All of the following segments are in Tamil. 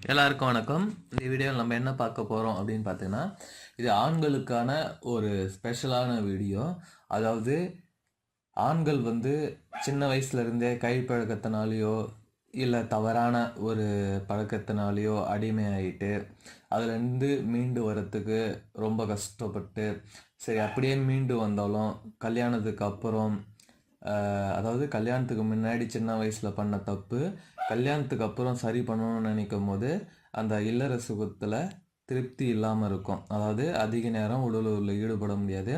எல்லாருக்கும் வணக்கம். இந்த வீடியோவில் நம்ம என்ன பார்க்க போகிறோம் அப்படின்னு பார்த்தீங்கன்னா இது ஆண்களுக்கான ஒரு ஸ்பெஷலான வீடியோ. அதாவது ஆண்கள் வந்து சின்ன வயசுலேருந்தே கைப்பழக்கத்தினாலேயோ இல்லை தவறான ஒரு பழக்கத்தினாலேயோ அடிமையாயிட்டு அதுலேருந்து மீண்டு வரத்துக்கு ரொம்ப கஷ்டப்பட்டு சரி அப்படியே மீண்டு வந்தாலும் கல்யாணத்துக்கு அப்புறம் அதாவது கல்யாணத்துக்கு முன்னாடி சின்ன வயசில் பண்ண தப்பு கல்யாணத்துக்கு அப்புறம் சரி பண்ணணும்னு நினைக்கும் போது அந்த இல்லற சுகத்தில் திருப்தி இல்லாமல் இருக்கும். அதாவது அதிக நேரம் உடலூரில் ஈடுபட முடியாது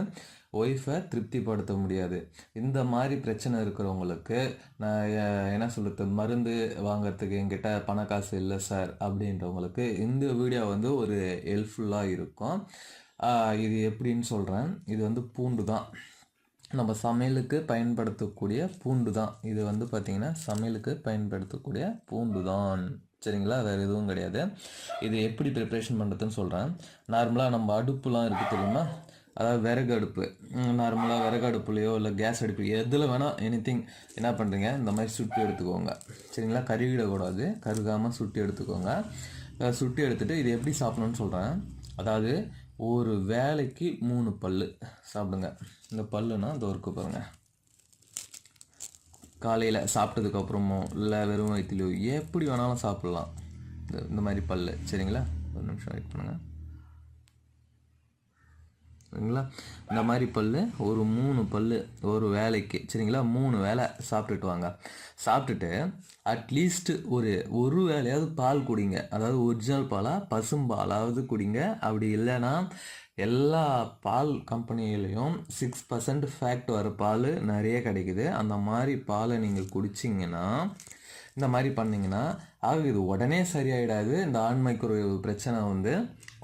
ஒய்ஃபை திருப்திப்படுத்த முடியாது. இந்த மாதிரி பிரச்சனை இருக்கிறவங்களுக்கு நான் என்ன சொல்லுறது மருந்து வாங்குறதுக்கு என்கிட்ட பண காசு இல்லை சார் அப்படின்றவங்களுக்கு இந்த வீடியோ வந்து ஒரு ஹெல்ப்ஃபுல்லாக இருக்கும். இது எப்படின்னு சொல்கிறேன் இது வந்து பூண்டு தான். நம்ம சமையலுக்கு பயன்படுத்தக்கூடிய பூண்டு தான் இது வந்து பார்த்திங்கன்னா சமையலுக்கு பயன்படுத்தக்கூடிய பூண்டு தான் சரிங்களா? வேறு எதுவும் கிடையாது. இது எப்படி ப்ரிப்ரேஷன் பண்ணுறதுன்னு சொல்கிறேன் நார்மலாக நம்ம அடுப்புலாம் இருக்குது தெரியுமா? அதாவது விறகு அடுப்பு. நார்மலாக விறகு அடுப்புலையோ இல்லை கேஸ் அடுப்பு எதில் வேணால் எனி என்ன பண்ணுறீங்க இந்த மாதிரி சுட்டி எடுத்துக்கோங்க. சரிங்களா? கருகிடக்கூடாது கருகாமல் சுட்டி எடுத்துக்கோங்க. சுட்டி எடுத்துகிட்டு இது எப்படி சாப்பிடணும்னு சொல்கிறேன் அதாவது ஒரு வேலைக்கு மூணு பல்லு. சாப்பிடுங்க. இந்த பல்லுனா இந்த ஒர்க்கு பாருங்கள் காலையில் சாப்பிட்டதுக்கப்புறமோ இல்லை வெறும் வயிற்றுலையோ எப்படி வேணாலும் சாப்பிட்லாம். இந்த இந்த மாதிரி பல்லு. சரிங்களா? ஒரு நிமிஷம் வெயிட் பண்ணுங்கள் சரிங்களா? இந்த மாதிரி பல்லு ஒரு மூணு பல்லு ஒரு வேலைக்கு சரிங்களா? மூணு வேலை சாப்பிட்டுட்டு வாங்க. சாப்பிட்டுட்டு அட்லீஸ்ட் ஒரு ஒரு வேலையாவது பால் குடிங்க. அதாவது ஒரிஜினல் பாலாக பசும்பாலாவது குடிங்க. அப்படி இல்லைன்னா எல்லா பால் கம்பெனிலையும் சிக்ஸ் பர்சன்ட் ஃபேக்ட் வர பால் நிறைய கிடைக்குது. அந்த மாதிரி பாலை நீங்கள் குடிச்சிங்கன்னா இந்த மாதிரி பண்ணிங்கன்னா ஆக இது உடனே சரியாயிடாது. இந்த ஆண்மைக்கு ஒரு பிரச்சனை வந்து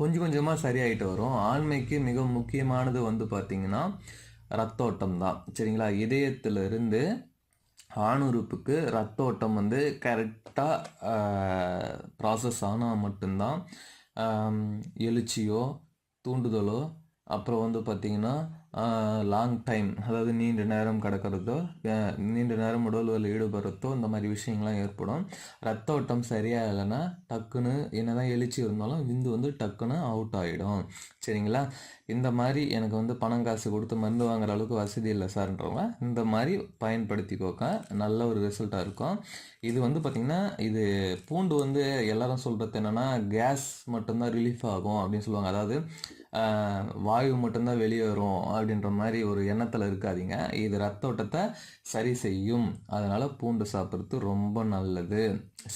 கொஞ்சம் கொஞ்சமாக சரியாயிட்டு வரும். ஆண்மைக்கு மிக முக்கியமானது வந்து பார்த்திங்கன்னா ரத்தோட்டம் தான் சரிங்களா? இதயத்திலிருந்து ஆணுறுப்புக்கு ரத்தோட்டம் வந்து கரெக்டாக ப்ராசஸ் ஆனால் மட்டும்தான். எழுச்சியோ தூண்டுதலோ அப்புறம் வந்து பார்த்திங்கன்னா லாங் டைம் அதாவது நீண்ட நேரம் கிடக்கிறதோ நீண்ட நேரம் உடல்களில் ஈடுபடுறதோ இந்த மாதிரி விஷயங்கள்லாம் ஏற்படும். ரத்த ஓட்டம் சரியாக இல்லைன்னா டக்குன்னு என்னதான் எழுச்சி இருந்தாலும் விந்து வந்து டக்குன்னு அவுட் ஆகிடும் சரிங்களா? இந்த மாதிரி எனக்கு வந்து பணம் காசு கொடுத்து மருந்து வாங்குற அளவுக்கு வசதி இல்லை சார்ன்றவங்க இந்த மாதிரி பயன்படுத்திக்கோக்க நல்ல ஒரு ரிசல்ட்டாக இருக்கும். இது வந்து பார்த்திங்கன்னா இது பூண்டு வந்து எல்லாரும் சொல்கிறது என்னென்னா கேஸ் மட்டும்தான் ரிலீஃப் ஆகும் அப்படின்னு சொல்லுவாங்க. அதாவது வாயு மட்டும்தான் வெளியே வரும். அப்படின்ற மாதிரி ஒரு எண்ணத்தில் இருக்காதீங்க. இது ரத்த ஓட்டத்தை சரி செய்யும். அதனால் பூண்டு சாப்பிட்றது ரொம்ப நல்லது.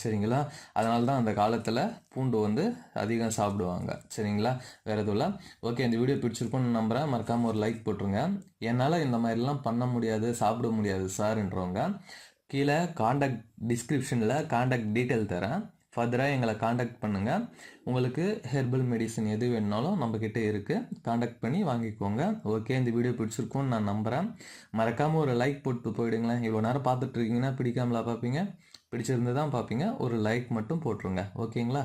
சரிங்களா? அதனால தான் அந்த காலத்தில் பூண்டு வந்து அதிகம் சாப்பிடுவாங்க. சரிங்களா? வேறு எதுவும் இல்லை. ஓகே இந்த வீடியோ பிடிச்சிருக்கும்னு நம்புகிறேன் மறக்காமல் ஒரு லைக் போட்டுருங்க. என்னால் இந்த மாதிரிலாம் பண்ண முடியாது சாப்பிட முடியாது சார்ன்றவங்க கீழே காண்டாக்ட் டிஸ்கிரிப்ஷனில் காண்டாக்ட் டீட்டெயில் தரேன். ஃபர்தராக எங்களை காண்டாக்ட் பண்ணுங்கள் உங்களுக்கு ஹெர்பல் மெடிசன் எது வேணுனாலும் நம்மக்கிட்ட இருக்குது காண்டாக்ட் பண்ணி வாங்கிக்கோங்க. ஓகே இந்த வீடியோ பிடிச்சிருக்கும்னு நான் நம்புகிறேன் மறக்காமல் ஒரு லைக் போட்டு போயிடுங்களேன். இவ்வளோ நேரம் பார்த்துட்ருக்கீங்கன்னா பிடிக்காமலா பார்ப்பீங்க. பிடிச்சிருந்து தான் பார்ப்பீங்க. ஒரு லைக் மட்டும் போட்டுருங்க. ஓகேங்களா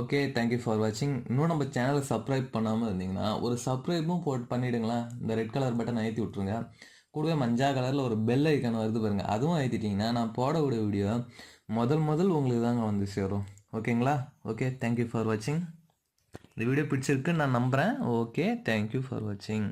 ஓகே தேங்க்யூ ஃபார் வாட்சிங் இன்னும் நம்ம சேனலை சப்ஸ்கிரைப் பண்ணாமல் இருந்தீங்கன்னா ஒரு சப்ஸ்கிரைபும் போட்டு பண்ணிவிடுங்களேன் இந்த ரெட் கலர் பட்டன் அழுத்தி விட்ருங்க கூடவே மஞ்சா கலரில் ஒரு பெல் ஐக்கான் வருது பாருங்கள் அதுவும் ஏற்றிட்டிங்கன்னா நான் போடக்கூடிய வீடியோ முதல் முதல் உங்களுக்கு தாங்க வந்து சேரும். ஓகேங்களா? ஓகே தேங்க்யூ ஃபார் வாட்சிங் இந்த வீடியோ பிடிச்சிருக்குன்னு நான் நம்புகிறேன் ஓகே தேங்க்யூ ஃபார் வாட்சிங்